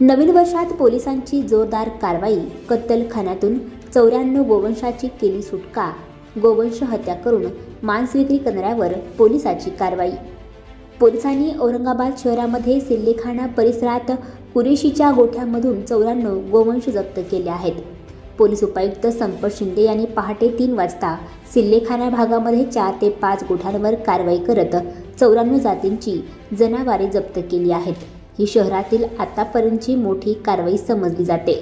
नवीन वर्षात पोलिसांची जोरदार कारवाई कत्तलखान्यातून चौऱ्याण्णव गोवंशाची केली सुटका गोवंश हत्या करून मांस विक्री करणाऱ्यावर पोलिसाची कारवाई. पोलिसांनी औरंगाबाद शहरामध्ये सिल्लेखाना परिसरात कुरेशीच्या गोठ्यामधून चौऱ्याण्णव गोवंश जप्त केले आहेत. पोलीस उपायुक्त संपत शिंदे यांनी पहाटे तीन वाजता सिल्लेखाना भागामध्ये चार ते पाच गोठ्यांवर कारवाई करत चौऱ्याण्णव जातींची जनावरे जप्त केली आहेत. ही शहरातील आतापर्यंतची मोठी कारवाई समजली जाते.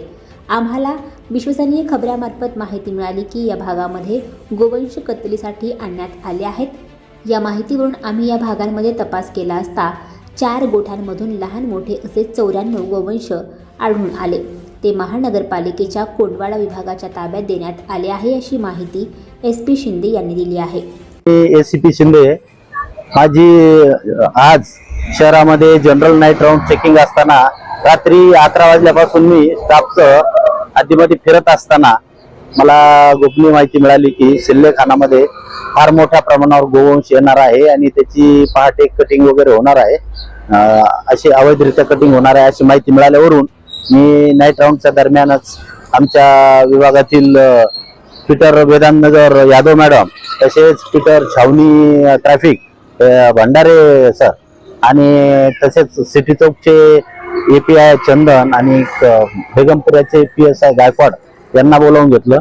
आम्हाला विश्वसनीय खबऱ्यामार्फत माहिती मिळाली की या भागामध्ये गोवंश कत्तलीसाठी आणण्यात आले आहेत. या माहितीवरून आम्ही या भागांमध्ये तपास केला असता चार गोठ्यांमधून लहान मोठे असे चौऱ्याण्णव गोवंश आढळून आले. ते महानगरपालिकेच्या कोंडवाडा विभागाच्या ताब्यात देण्यात आले आहे अशी माहिती एस पी शिंदे यांनी दिली आहे. एस पी शिंदे माझी आज शहरामध्ये जनरल नाईट राऊंड चेकिंग असताना रात्री अकरा वाजल्यापासून मी स्टाफचं आधीमध्ये फिरत असताना मला गोपनीय माहिती मिळाली की सिल्लेखानामध्ये फार मोठ्या प्रमाणावर गोवंश येणार आहे आणि त्याची पहाटे कटिंग वगैरे होणार आहे. अशी अवैधरित्या कटिंग होणार आहे अशी माहिती मिळाल्यावरून मी नाईट राऊंडच्या दरम्यानच आमच्या विभागातील पीटर वेदांतनगर यादव मॅडम तसेच पीटर छावणी ट्रॅफिक भंडारे सर आणि तसेच सिटी चौकचे ए पी आय चंदन आणि बेगमपुऱ्याचे पी एस आय गायकवाड यांना बोलावून घेतलं.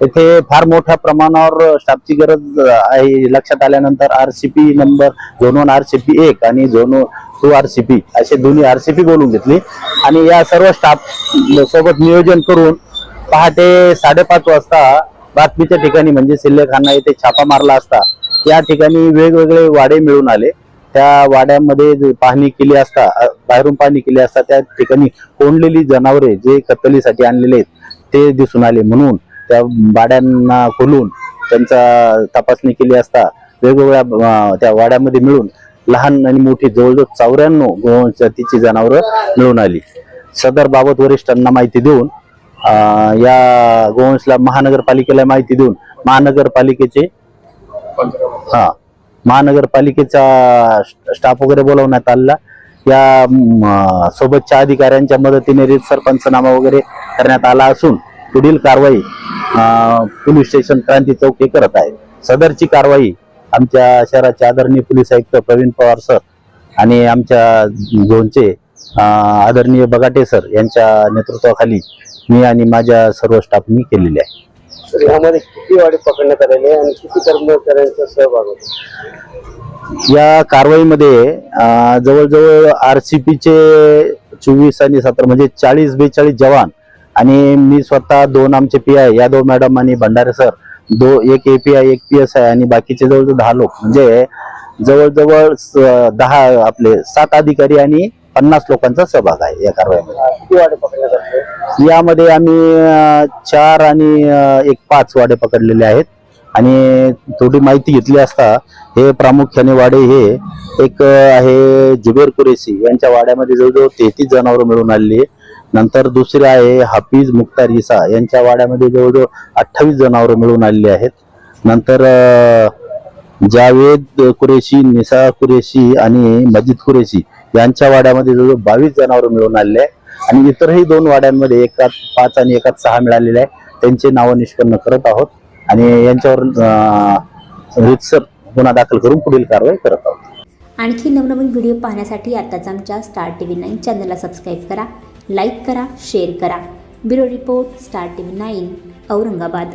येथे फार मोठ्या प्रमाणावर स्टाफची गरज आहे. लक्षात आल्यानंतर R C P number zone one R C P एक आणि zone two R C P असे दोन्ही आर सी पी बोलून घेतली. आणि या सर्व स्टाफ सोबत नियोजन करून पहाटे साडेपाच वाजता बातमीच्या ठिकाणी म्हणजे सिल्लेखाना येथे छापा मारला असता. या ठिकाणी वेगवेगळे वाडे मिळून आले. त्या वाड्यामध्ये जे पाहणी केली असता बाहेरून पाहणी केली असता त्या ठिकाणी कोंडलेली जनावरे जे कत्तलीसाठी आणलेले आहेत ते दिसून आले. म्हणून त्या वाड्यांना खोलून त्यांचा तपासणी केली असता वेगवेगळ्या त्या वाड्यामध्ये मिळून लहान आणि मोठी जवळजवळ चौऱ्याण्णव गोवंश जातीची जनावरं मिळून आली. सदर बाबत वरिष्ठांना माहिती देऊन या गोवंशला महानगरपालिकेला माहिती देऊन महानगरपालिकेचे हा महानगरपालिकेचा स्टाफ वगैरे बोलवण्यात आला या सोबतच्या अधिकाऱ्यांच्या मदतीने रीत सरपंचनामा वगैरे करण्यात आला असून पुढील कारवाई पोलीस स्टेशन क्रांती चौक हे करत आहे. सदरची कारवाई आमच्या शहराचे आदरणीय पोलीस आयुक्त प्रवीण पवार सर आणि आमच्या झोनचे आदरणीय बगाटे सर यांच्या नेतृत्वाखाली मी आणि माझ्या सर्व स्टाफनी केलेली आहे. तर यामध्ये किती वाडे पकडण्यात आलेले आहे आणि किती कर्मचाऱ्यांचा सहभाग होता? या कारवाईमध्ये जवळजवळ आर सी पीचे चोवीस आणि सतरा म्हणजे चाळीस बेचाळीस जवान आणि मी स्वतः दोन आमचे पी आय यादव मॅडम आणि भंडारे सर दो एक ए पी आय एक पी एस आय आणि बाकीचे जवळजवळ दहा लोक. म्हणजे जवळजवळ स- दहा आपले सात अधिकारी आणि पन्नास लोकांचा सहभाग आहे या कारवाईमध्ये. यामध्ये आम्ही चार आणि एक पाच वाडे पकडलेले आहेत. आणि थोडी माहिती घेतली असता हे प्रामुख्याने वाडे हे एक आहे जुबेर कुरेशी. यांच्या वाड्यामध्ये जवळजवळ तेहतीस जनावरं मिळून आलेली आहे नंतर दुसरे आहे हाफिज मुख्तार इसा. यांच्या वाड्यामध्ये जवळजवळ अठ्ठावीस जनावरं मिळून आलेली आहेत. नंतर जावेद कुरेशी निसा कुरेशी आणि मजिद कुरेशी यांच्या वाड्यामध्ये जवळजवळ बावीस जनावरं मिळून आलेले आहे आणि इतरही दोन वाड्यांमध्ये एकात पाच आणि एकात सहा मिळालेले आहे त्यांचे नावं निष्पन्न करत आहोत. आणि यांच्यावर अं, रितसर गुन्हा दाखल करून पुढील कारवाई करत आहोत. आणखी नवनवीन व्हिडिओ पाहण्यासाठी आताच आमच्या स्टार टी व्ही नाईन चॅनलला सबस्क्राईब करा लाईक करा शेअर करा. Bureau report star T V nine Aurangabad.